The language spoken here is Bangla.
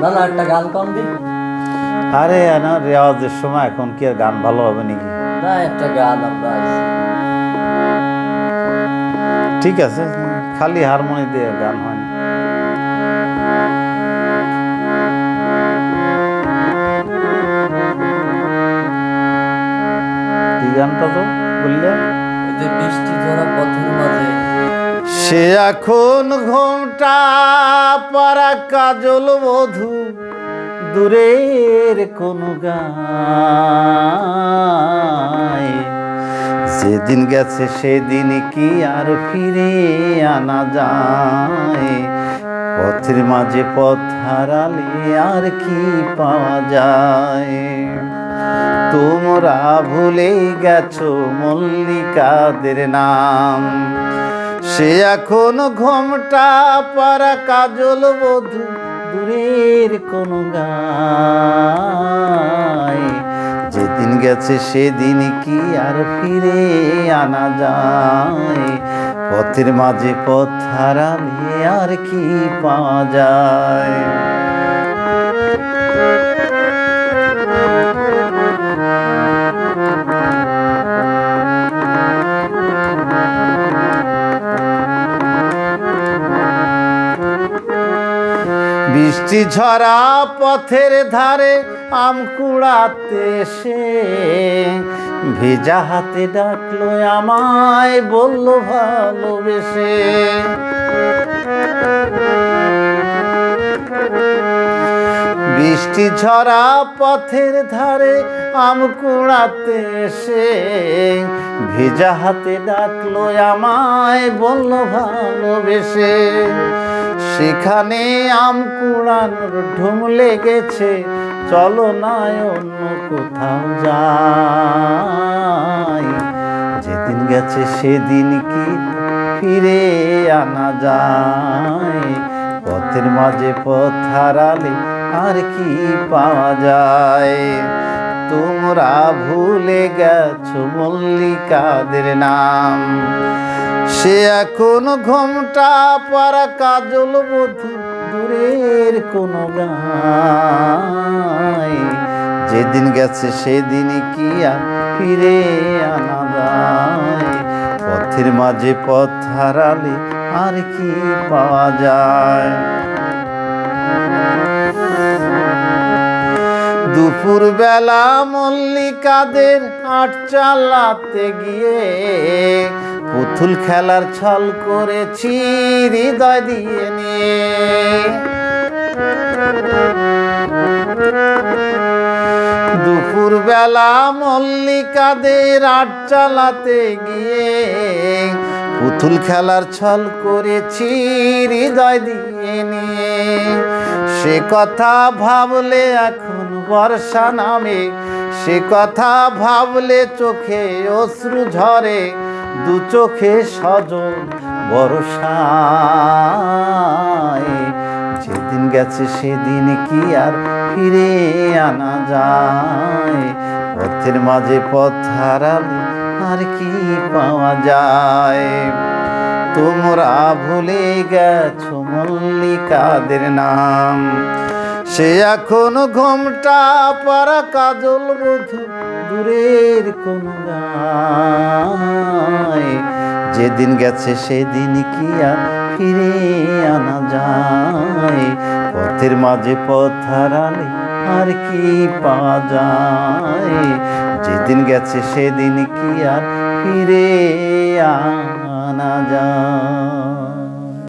না না একটা গান কম দি। আরে না রেওয়াজের সময় এখন কি আর গান ভালো হবে নাকি? না একটা গান আমরা ঠিক আছে খালি হারমোনি দিয়ে গান হয় না। কি গানটা তো বললে? যে বৃষ্টি ঝরা পথের মাঝে সে এখন ঘোমটা পারা কাজল বধু, দূরের কোন গায়। যেদিন গেছে সেদিন কি আর ফিরে আনা যায়। পথের মাঝে পথ হারালে আর কি পাওয়া যায়। তোমরা ভুলে গেছো মল্লিকাদের নাম। সে এখন ঘোমটা পারা কাজল বধু দূরের কোন গায়। যেদিন গেছে সেদিন কি আর ফিরে আনা যায়। পথের মাঝে পথ হারালে আর কি পাওয়া যায়। বৃষ্টি ঝরা পথের ধারে আম কুড়াতে সে ভেজা হাতে ডাকলো আমায়, বলল ভালোবেসে। বৃষ্টি ঝরা পথের ধারে আম কুড়াতে এসে। ভেজা হাতে ডাকলো আমায়, বলল ভালোবেসে। সেখানে আম কুড়ানোর ঢুম লেগেছে। চলো না অন্য কোথাও যাই। যেদিন গেছে সেদিন কি ফিরে আনা যায়। পথের মাঝে পথ হারালে আর কি পাওয়া যায়? তোমরা ভুলে গেছো মল্লিকাদের নাম। সে এখন ঘোমটা পারা কাজল বধু দূরের কোন গায় যেদিন গেছে সেদিন কি আর ফিরে আনা যায়। পথের মাঝে পথ হারালে আর কি পাওয়া যায়। দুপুর বেলা মল্লিকাদের আট চালাতে গিয়ে পুতুল খেলার ছল করেছি, হৃদয় দিয়ে নিয়ে। দুপুর বেলা মল্লিকাদের আট চালাতে গিয়ে পুতুল খেলার ছল করেছি, হৃদয় দিয়ে নিয়ে। সে কথা ভাবলে এখন বর্ষা নামে, সে কথা ভাবলে চোখে অশ্রু ঝরে দু চোখে সজন বর্ষায় যেদিন গেছে সেদিন কি আর ফিরে আনা যায়। পথের মাঝে পথ হারালে আর কি পাওয়া যায়। তোমরা ভুলে গেছো মল্লিকাদের নাম। সে এখন ঘোমটা পারা কাজল বধু দূরের কোন যেদিন গেছে সেদিন কি আর ফিরে আনা যায়। পথের মাঝে পথ হারালে আর কি পাওয়া যায়। যেদিন গেছে সেদিন কি আর ফিরে আনা যায়।